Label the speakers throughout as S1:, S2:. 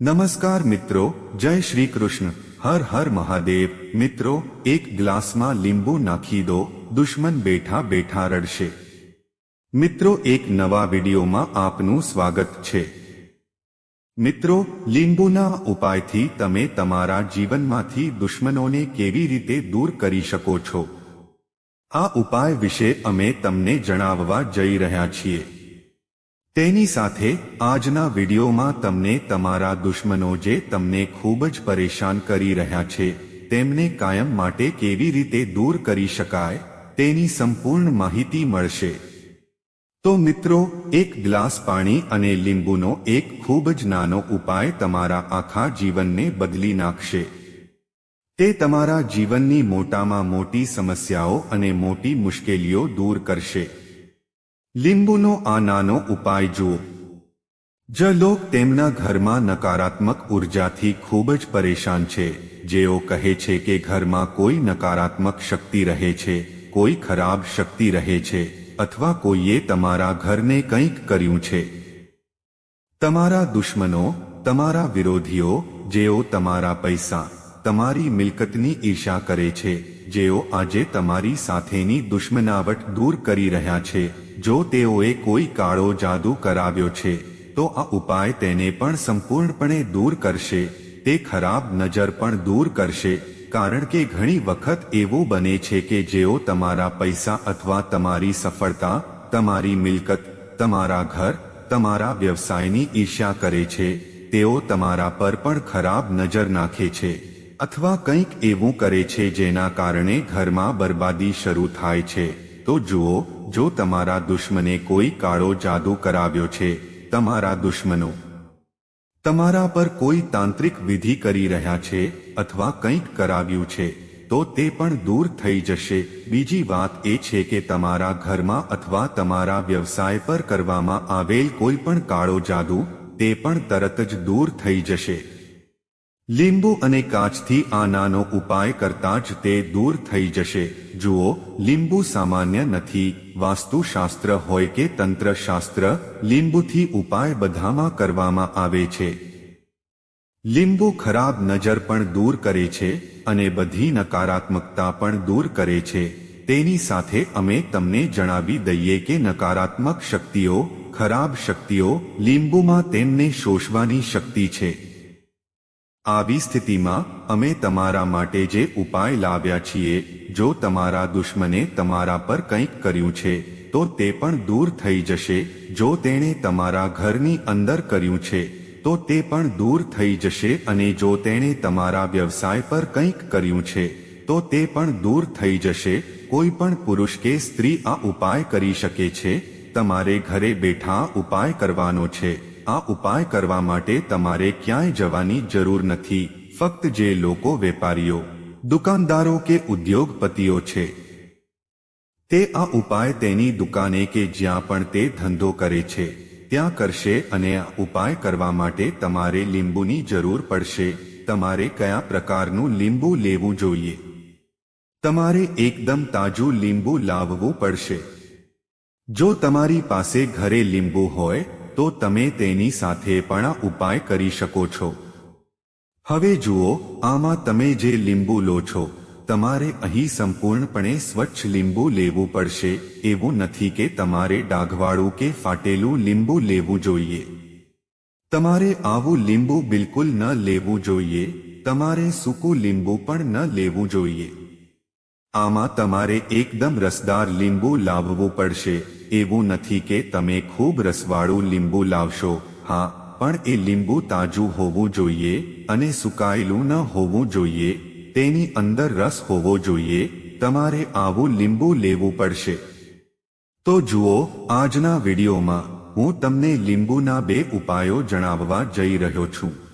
S1: નમસ્કાર મિત્રો, જય શ્રી કૃષ્ણ. હર હર મહાદેવ. મિત્રો, એક ગ્લાસમાં લીંબુ નાખી દો, દુશ્મન બેઠા બેઠા રડશે. મિત્રો, એક નવા વિડીયોમાં આપનું સ્વાગત છે. મિત્રો, લીંબુના ઉપાયથી તમે તમારા જીવનમાંથી દુશ્મનોને કેવી રીતે દૂર કરી શકો છો? આ ઉપાય વિશે અમે તમને જણાવવા જઈ રહ્યા છીએ. તેની સાથે આજના વિડીયોમાં તમને તમારા દુશ્મનો જે તમને ખૂબ જ પરેશાન કરી રહ્યા છે, તેમને કાયમ માટે કેવી રીતે દૂર કરી શકાય, તેની સંપૂર્ણ માહિતી મળશે. તો મિત્રો, એક ગ્લાસ પાણી અને લીંબુનો એક ખૂબ જ નાનો ઉપાય તમારા આખા જીવનને બદલી નાખશે. તે તમારા જીવનની મોટામાં મોટી સમસ્યાઓ અને મોટી મુશ્કેલીઓ દૂર કરશે. લીંબુનો આ નાનો ઉપાય જુઓ. જ લોક તેમના ઘરમાં નકારાત્મક ઉર્જાથી ખૂબ જ પરેશાન છે. જેઓ કહે છે કે ઘરમાં કોઈ નકારાત્મક શક્તિ રહે છે, કોઈ ખરાબ શક્તિ રહે છે, અથવા કોઈએ તમારા ઘરને કંઈક કર્યું છે. તમારા દુશ્મનો, તમારા વિરોધીઓ, જેઓ તમારા પૈસા તમારી મિલકતની ઈર્ષા કરે છે, જેઓ આજે તમારી સાથેની દુશ્મનાવટ દૂર કરી રહ્યા છે. જો તેઓએ કોઈ કાળો જાદુ કરાવ્યો છે, તો આ ઉપાય તેને પણ સંપૂર્ણપણે દૂર કરશે. તે ખરાબ નજર પણ દૂર કરશે, કારણ કે ઘણી વખત એવું બને છે કે જેઓ તમારા પૈસા અથવા તમારી સફળતા, તમારી મિલકત, તમારા ઘર, તમારા વ્યવસાયની ઈર્ષ્યા કરે છે. તેઓ તમારા પર પણ ખરાબ નજર નાખે છે. અથવા કંઈક એવું કરે છે જેના કારણે ઘરમાં બરબાદી શરૂ થાય છે, તો જુઓ, જો તમારા દુશ્મને કોઈ કાળો જાદુ કરાવ્યો છે, તમારા દુશ્મનો તમારા પર કોઈ તાંત્રિક વિધિ કરી રહ્યા છે અથવા કંઈક કરાવ્યું છે, તો તે પણ દૂર થઈ જશે. બીજી વાત એ છે કે તમારા ઘરમાં અથવા તમારા વ્યવસાય પર કરવામાં આવેલ કોઈ પણ કાળો જાદુ, તે પણ તરત જ દૂર થઈ જશે. લીંબુ અને કાચથી આ નાનો ઉપાય કરતા જ તે દૂર થઈ જશે. જુઓ, લીંબુ સામાન્ય નથી. વાસ્તુશાસ્ત્ર હોય કે તંત્રશાસ્ત્ર, લીંબુથી ઉપાય બધામાં કરવામાં આવે છે. લીંબુ ખરાબ નજર પણ દૂર કરે છે અને બધી નકારાત્મકતા પણ દૂર કરે છે. તેની સાથે અમે તમને જણાવી દઈએ કે નકારાત્મક શક્તિઓ, ખરાબ શક્તિઓ, લીંબુમાં તેમને શોષવાની શક્તિ છે. આવી સ્થિતિમાં અમે તમારા માટે જે ઉપાય લાવ્યા છીએ, જો તમારા દુશ્મને તમારા પર કંઈક કર્યું છે, તો તે પણ દૂર થઈ જશે, જો તેણે તમારા ઘરની અંદર કર્યું છે, તો તે પણ દૂર થઈ જશે અને જો તેણે તમારા વ્યવસાય પર કંઈક કર્યું છે, તો તે પણ દૂર થઈ જશે, કોઈ પણ પુરુષ કે સ્ત્રી આ ઉપાય કરી શકે છે, તમારે ઘરે બેઠા ઉપાય કરવાનો છે. આ ઉપાય કરવા માટે તમારે ક્યાંય જવાની જરૂર નથી. ફક્ત જે લોકો વેપારીઓ, દુકાનદારો કે ઉદ્યોગપતિઓ છે. તે આ ઉપાય તેની દુકાને કે જ્યાં પણ તે ધંધો કરે છે, ત્યાં કરશે અને આ ઉપાય કરવા માટે તમારે લીંબુની જરૂર પડશે. તમારે કયા પ્રકારનું લીંબુ લેવું જોઈએ? તમારે એકદમ તાજું લીંબુ લાવવું પડશે. જો તમારી પાસે ઘરે લીંબુ હોય તો તમે તેની સાથે પણ ઉપાય કરી શકો છો. હવે જુઓ, આમાં તમે જે લીંબુ લો છો, તમારે અહીં સંપૂર્ણપણે સ્વચ્છ લીંબુ લેવું પડશે, એવું નથી કે તમારે ડાઘવાળું કે ફાટેલું લીંબુ લેવું જોઈએ. તમારે આવું લીંબુ બિલકુલ ન લેવું જોઈએ, તમારે સૂકું લીંબુ પણ ન લેવું જોઈએ. આમાં તમારે એકદમ રસદાર લીંબુ લાવવું પડશે. એવું નથી કે તમે ખૂબ રસવાળું લીંબુ લાવશો. હા, પણ એ લીંબુ તાજું હોવું જોઈએ અને સુકાયેલું ન હોવું જોઈએ. તેની અંદર રસ હોવો જોઈએ. તમારે આવું લીંબુ લેવું પડશે. તો જુઓ, આજના વિડીયોમાં હું તમને લીંબુના બે ઉપાયો જણાવવા જઈ રહ્યો છું.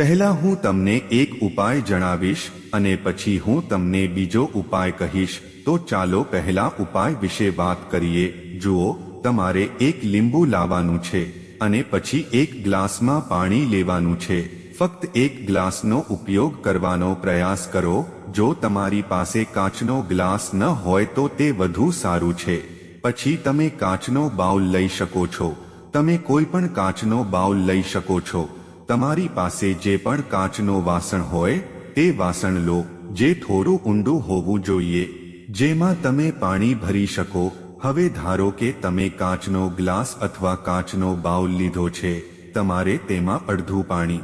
S1: પહેલા હું તમને એક ઉપાય જણાવીશ અને પછી હું તમને બીજો ઉપાય કહીશ. તો ચાલો પહેલા ઉપાય વિશે વાત કરીએ. જુઓ, તમારે એક લીંબુ લાવવાનું છે અને પછી એક ગ્લાસમાં પાણી લેવાનું છે. ફક્ત એક ગ્લાસનો ઉપયોગ કરવાનો પ્રયાસ કરો. જો તમારી પાસે કાચનો ગ્લાસ ન હોય તો તે વધુ સારું છે. પછી તમે કાચનો બાઉલ લઈ શકો છો. તમે કોઈ પણ કાચનો બાઉલ લઈ શકો છો. તમારી પાસે જે પણ કાચનો વાસણ હોય, તે વાસણ લો, જે થોડું ઊંડું હોવું જોઈએ. જેમાં તમે પાણી ભરી શકો. હવે ધારો કે તમે કાચનો ગ્લાસ અથવા કાચનો બાઉલ લીધો છે, તમારે તેમાં અડધું પાણી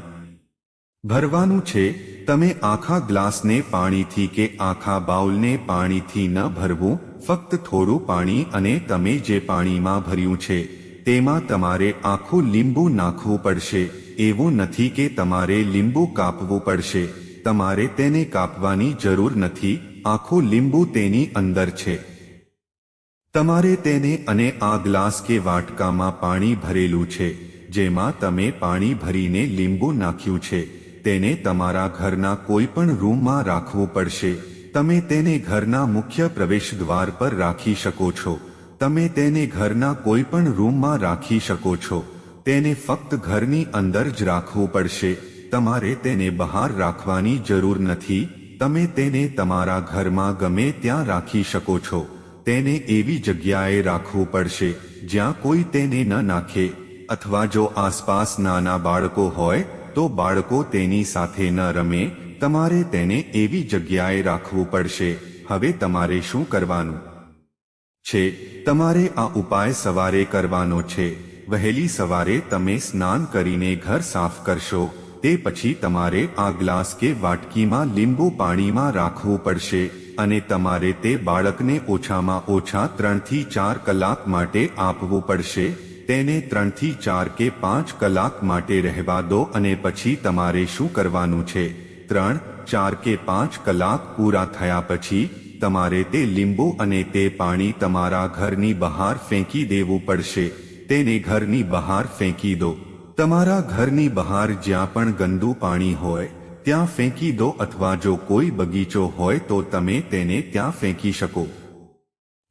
S1: ભરવાનું છે. તમે આખા ગ્લાસને પાણીથી કે આખા બાઉલને પાણીથી ન ભરવું, ફક્ત થોડું પાણી અને તમે જે પાણીમાં ભર્યું છે, તેમાં તમારે આખું લીંબુ નાખવું પડશે. એવું નથી કે તમારે લીંબુ કાપવું પડશે. તમારે તેને કાપવાની જરૂર નથી. આખું લીંબુ તેની અંદર છે. તમારે તેને અને આ ગ્લાસ કે વાટકામાં પાણી ભરેલું છે. જેમાં તમે પાણી ભરીને લીંબુ નાખ્યું છે. તેને તમારા ઘરના કોઈ પણ રૂમમાં રાખવું પડશે. તમે તેને ઘરના મુખ્ય પ્રવેશ દ્વાર પર રાખી શકો છો. તમે તેને ઘરના કોઈ પણ રૂમમાં રાખી શકો છો. તેને ફક્ત ઘરની અંદર જ રાખવું પડશે. તમારે તેને બહાર રાખવાની જરૂર નથી. તમે તેને તમારા ઘરમાં ગમે ત્યાં રાખી શકો છો. તેને એવી જગ્યાએ રાખવું પડશે, જ્યાં કોઈ તેને ન નાખે. અથવા જો આસપાસ નાના બાળકો હોય, તો બાળકો તેની સાથે ન રમે. તમારે તેને એવી જગ્યાએ રાખવું પડશે. હવે તમારે શું કરવાનું? છે, તમારે આ ઉપાય સવારે કરવાનો છે. વહેલી સવારે તમે સ્નાન કરીને ઘર સાફ કરશો, તે પછી તમારે આ ગ્લાસ કે વાટકીમાં લીંબુ પાણીમાં રાખવું પડશે અને તમારે તે બાળકને ઓછામાં ઓછા ત્રણથી ચાર કલાક માટે આપવું પડશે, તેને ત્રણથી ચાર કે પાંચ કલાક માટે રહેવા દો અને પછી તમારે શું કરવાનું છે? ત્રણ, ચાર કે પાંચ કલાક પૂરા થયા પછી તમારે તે લીંબુ અને તે પાણી તમારા ઘરની બહાર ફેંકી દેવું પડશે. તેને ઘરની બહાર ફેંકી દો. તમારા ઘરની બહાર જ્યાં પણ ગંદુ પાણી હોય, ત્યાં ફેંકી દો અથવા જો કોઈ બગીચો હોય તો તમે તેને ત્યાં ફેંકી શકો.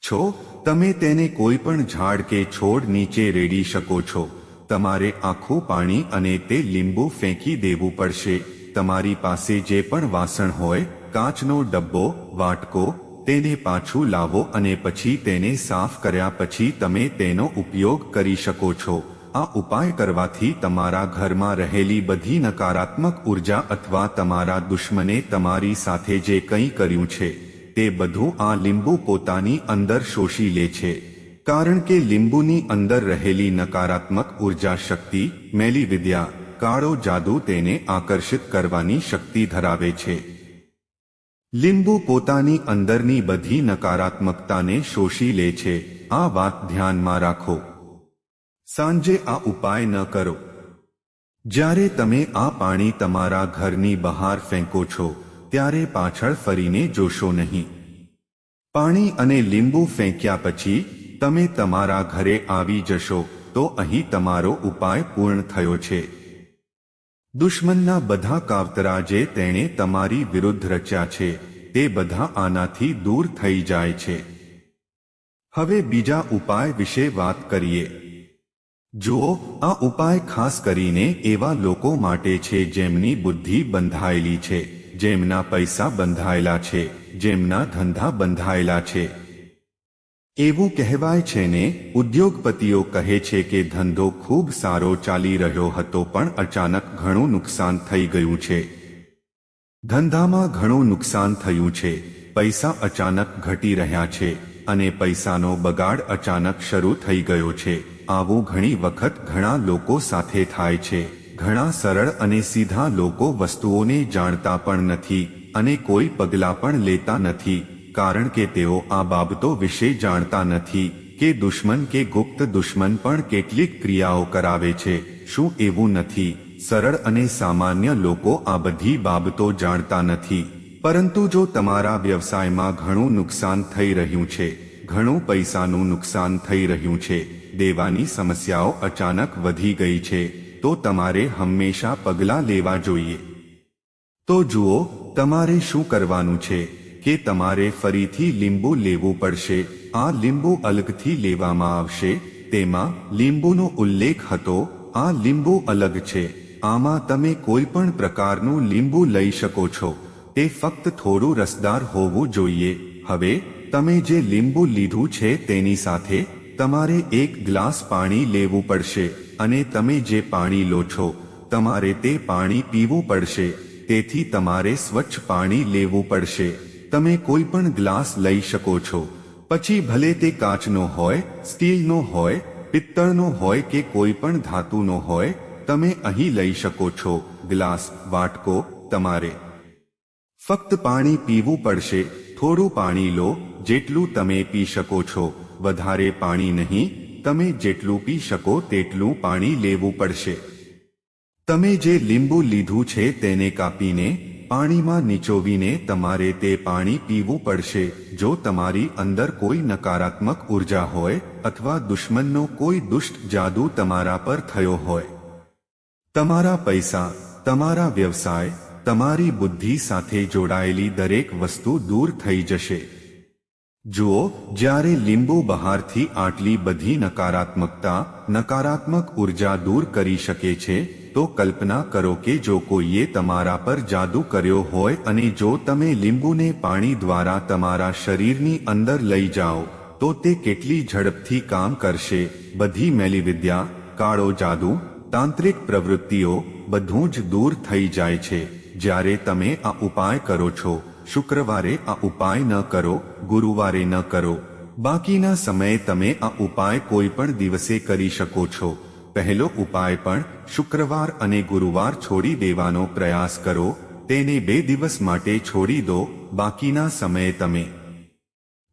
S1: છો, તમે તેને કોઈ પણ ઝાડ કે છોડ નીચે રેડી શકો છો. તમારે આખું પાણી અને તે લીંબુ ફેંકી દેવું પડશે. તમારી પાસે જે પણ વાસણ હોય, કાચનો ડબ્બો, વાટકો તેને પાછું લાવો અને પછી તેને સાફ કર્યા પછી તમે તેનો ઉપયોગ કરી શકો છો. આ ઉપાય કરવાથી તમારા ઘરમાં રહેલી બધી નકારાત્મક ઊર્જા અથવા તમારા દુશ્મને તમારી સાથે જે કંઈ કર્યું છે, તે બધું આ લીંબુ પોતાની અંદર શોષી લે છે. કારણ કે લીંબુની અંદર રહેલી નકારાત્મક ઊર્જા શક્તિ, મેલી વિદ્યા, કાળો જાદુ તેને આકર્ષિત કરવાની શક્તિ ધરાવે છે. લીંબુ પોતાની અંદરની બધી નકારાત્મકતાને શોષી લે છે. આ વાત ધ્યાનમાં રાખો. સાંજે આ ઉપાય ન કરો. જ્યારે તમે આ પાણી તમારા ઘરની બહાર ફેંકો છો, ત્યારે પાછળ ફરીને જોશો નહીં. પાણી અને લીંબુ ફેંક્યા પછી, તમે તમારા ઘરે આવી જશો, તો અહીં તમારો ઉપાય પૂર્ણ થયો છે. દુશ્મનના બધા કાવતરા જે તેણે તમારી વિરુદ્ધ રચ્યા છે, તે બધા આનાથી દૂર થઈ જાય છે. હવે બીજા ઉપાય વિશે વાત કરીએ. જુઓ આ ઉપાય ખાસ કરીને એવા લોકો માટે છે જેમની બુદ્ધિ બંધાયેલી છે, જેમના પૈસા બંધાયેલા છે, જેમના ધંધા બંધાયેલા છે. એવું કહેવાય છે ને, ઉદ્યોગપતિઓ કહે છે કે ધંધો ખૂબ સારો ચાલી રહ્યો હતો પણ અચાનક ઘણું નુકસાન થઈ ગયું છે. ધંધામાં ઘણું નુકસાન થયું છે. પૈસા અચાનક ઘટી રહ્યા છે અને પૈસાનો બગાડ અચાનક શરૂ થઈ ગયો છે. આવું ઘણી વખત ઘણા લોકો સાથે થાય છે. ઘણા સરળ અને સીધા લોકો વસ્તુઓને જાણતા પણ નથી અને કોઈ પગલાં પણ લેતા નથી. કારણ કે તેઓ આ બાબતો વિશે જાણતા નથી કે દુશ્મન કે ગુપ્ત દુશ્મન પણ કેટલીક ક્રિયાઓ કરાવે છે. શું એવું નથી? સરળ અને સામાન્ય લોકો આ બધી બાબતો જાણતા નથી. પરંતુ જો તમારા વ્યવસાયમાં ઘણું નુકસાન થઈ રહ્યું છે, ઘણું પૈસાનું નુકસાન થઈ રહ્યું છે, દેવાની સમસ્યાઓ અચાનક વધી ગઈ છે, તો તમારે હંમેશા પગલાં લેવા જોઈએ. તો જુઓ, તમારે શું કરવાનું છે? કે તમારે ફરીથી લીંબુ લેવું પડશે. આ લીંબુ અલગથી લેવામાં આવશે. તેમાં લીંબુનો ઉલ્લેખ હતો. આ લીંબુ અલગ છે. આમાં તમે કોઈ પણ પ્રકારનું લીંબુ લઈ શકો છો. તે ફક્ત થોડું રસદાર હોવું જોઈએ. હવે, તમે જે લીંબુ લીધું છે તેની સાથે તમારે એક ગ્લાસ પાણી લેવું પડશે અને તમે જે પાણી લો છો, તમારે તે પાણી પીવું પડશે. તેથી તમારે સ્વચ્છ પાણી લેવું પડશે. તમે કોઈ પણ ગ્લાસ લઈ શકો છો. પછી ભલે તે કાચનો હોય, સ્ટીલનો હોય, પિત્તળનો હોય કે કોઈ પણ ધાતુનો હોય, તમે અહીં લઈ શકો છો ગ્લાસ વાટકો તમારે. ફક્ત પાણી પીવું પડશે. થોડું પાણી લો, જેટલું તમે પી શકો છો. વધારે પાણી નહીં, તમે જેટલું પી શકો તેટલું પાણી લેવું પડશે. તમે જે લીંબુ લીધું છે તેને કાપીને પાણીમાં નીચોવીને તમારે તે પાણી પીવું પડશે. જો તમારી અંદર કોઈ નકારાત્મક ઊર્જા હોય અથવા દુશ્મનનો કોઈ દુષ્ટ જાદુ તમારા પર થયો હોય. તમારા પૈસા, તમારા વ્યવસાય, તમારી બુદ્ધિ સાથે જોડાયેલી દરેક વસ્તુ દૂર થઈ જશે. જુઓ, જ્યારે લીંબુ બહારથી આટલી બધી નકારાત્મકતા, નકારાત્મક ઊર્જા દૂર કરી શકે છે તો કલ્પના કરો કે જો કોઈએ તમારા પર જાદુ કર્યો હોય અને જો તમે લીંબુને પાણી દ્વારા તમારા શરીરની અંદર લઈ જાઓ, તો તે કેટલી ઝડપથી કામ કરશે? બધી મેલીવિદ્યા, કાળો જાદુ, તાંત્રિક પ્રવૃત્તિઓ, બધું જ દૂર થઈ જાય છે. જ્યારે તમે આ ઉપાય કરો છો, શુક્રવારે આ ઉપાય ન કરો, ગુરુવારે ન કરો. બાકીના સમયે તમે આ ઉપાય કોઈ પણ દિવસે કરી શકો છો. પહેલો ઉપાય પણ શુક્રવાર અને ગુરુવાર છોડી દેવાનો પ્રયાસ કરો, તેને બે દિવસ માટે છોડી દો, બાકીના સમયે તમે.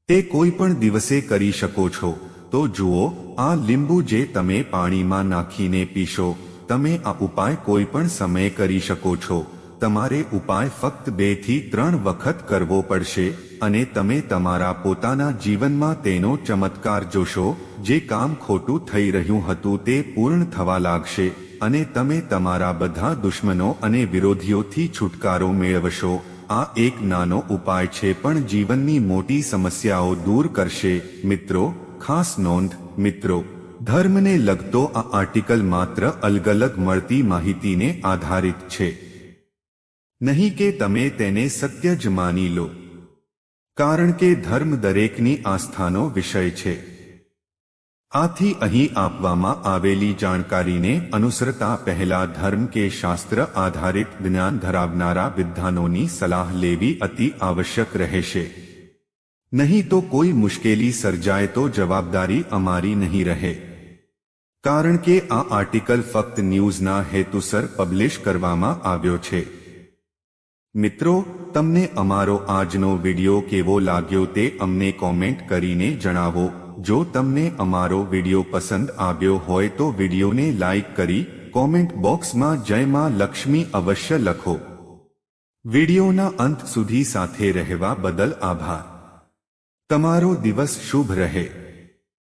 S1: તે કોઈ પણ દિવસે કરી શકો છો. તો જુઓ, આ લીંબુ જે તમે પાણીમાં નાખીને પીશો, તમે આ ઉપાય કોઈ પણ સમયે કરી શકો છો. તમારે ઉપાય ફક્ત બેથી ત્રણ વખત કરવો પડશે અને તમે તમારા પોતાના જીવનમાં તેનો ચમત્કાર જોશો. જે કામ ખોટું થઈ રહ્યું હતું તે પૂર્ણ થવા લાગશે અને તમે તમારા બધા દુશ્મનો અને વિરોધીઓથી છુટકારો મેળવશો. આ એક નાનો ઉપાય છે પણ જીવનની મોટી સમસ્યાઓ દૂર કરશે. મિત્રો, ખાસ નોંધ, મિત્રો, ધર્મને લગતો આ આર્ટિકલ માત્ર અલગ અલગ મળતી માહિતીને આધારિત છે. નહીં કે તમે તેને સત્ય જ માની લો કારણ કે ધર્મ દરેકની આસ્થાનો વિષય છે આથી અહીં આપવામાં આવેલી જાણકારીને અનુસરતા પહેલા ધર્મ કે શાસ્ત્ર આધારિત જ્ઞાન ધરાવનારા વિદ્વાનોની સલાહ લેવી અતિ આવશ્યક રહેશે નહીં તો કોઈ મુશ્કેલી સર્જાય તો જવાબદારી અમારી નહીં રહે કારણ કે આ આર્ટિકલ ફક્ત ન્યૂઝના હેતુસર પબ્લિશ કરવામાં આવ્યો છે મિત્રો, તમને અમારો આજનો વિડિયો કેવો લાગ્યો તે અમને કોમેન્ટ કરીને જણાવો. જો તમને અમારો વિડિયો પસંદ આવ્યો હોય તો વિડિયોને લાઈક કરી કોમેન્ટ બોક્સમાં જય માં લક્ષ્મી અવશ્ય લખો. વિડિયોના અંત સુધી સાથે રહેવા બદલ આભાર. તમારો દિવસ શુભ રહે.